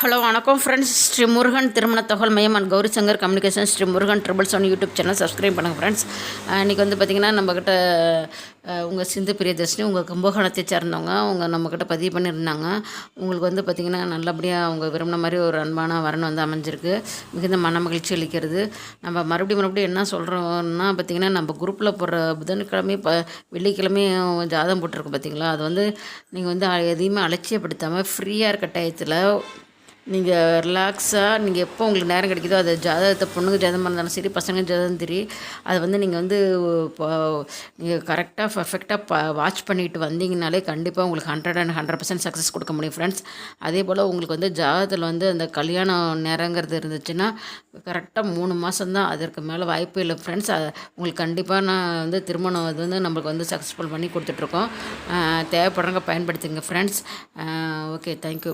Hello வணக்கம் friends Sri Murugan திருமண தகவல் மையம் and Gauri Shankar communication Sri Murugan triple seven YouTube channel subscribe பண்ணுங்கள் ஃப்ரெண்ட்ஸ் இன்றைக்கி வந்து பார்த்திங்கன்னா நம்மக்கிட்ட உங்கள் சிந்து பிரியதர்ஷினி உங்கள் கும்பகோணத்தை சேர்ந்தவங்க அவங்க நம்மக்கிட்ட பதிவு பண்ணியிருந்தாங்க. உங்களுக்கு வந்து பார்த்திங்கன்னா நல்லபடியாக அவங்க விரும்பின மாதிரி ஒரு அன்பான வரன் வந்து அமைஞ்சிருக்கு. மிகுந்த மன மகிழ்ச்சி அளிக்கிறது. நம்ம மறுபடியும் மறுபடியும் என்ன சொல்கிறோம்னா பார்த்திங்கன்னா நம்ம குரூப்பில் போடுற புதன்கிழமை ப வெள்ளிக்கிழமையும் ஜாதகம் போட்டிருக்கு பார்த்திங்களா அது வந்து நீங்கள் வந்து எதையுமே அலட்சியப்படுத்தாமல் ஃப்ரீயாக இருக்க டயத்தில் நீங்கள் ரிலாக்ஸாக நீங்கள் எப்போ உங்களுக்கு நேரம் கிடைக்குதோ அதை ஜாதகத்தை பொண்ணுங்க ஜாதகமாக இருந்தாலும் சரி பசங்க ஜாதகம் சரி அதை வந்து நீங்கள் வந்து இப்போ நீங்கள் கரெக்டாக பர்ஃபெக்டாக ப வாட்ச் பண்ணிட்டு வந்தீங்கனாலே கண்டிப்பாக உங்களுக்கு hundred and hundred percent success கொடுக்க முடியும் ஃப்ரெண்ட்ஸ் அதே போல் உங்களுக்கு வந்து ஜாதகத்தில் வந்து அந்த கல்யாணம் நேரங்கிறது இருந்துச்சுன்னா கரெக்டாக மூணு மாதம் தான் அதற்கு மேலே வாய்ப்பு இல்லை ஃப்ரெண்ட்ஸ் உங்களுக்கு கண்டிப்பாக நான் வந்து திருமணம் அது வந்து நம்மளுக்கு வந்து சக்ஸஸ்ஃபுல் பண்ணி கொடுத்துட்ருக்கோம். தேவைப்படுறவங்க பயன்படுத்துங்க ஃப்ரெண்ட்ஸ் ஓகே தேங்க்யூ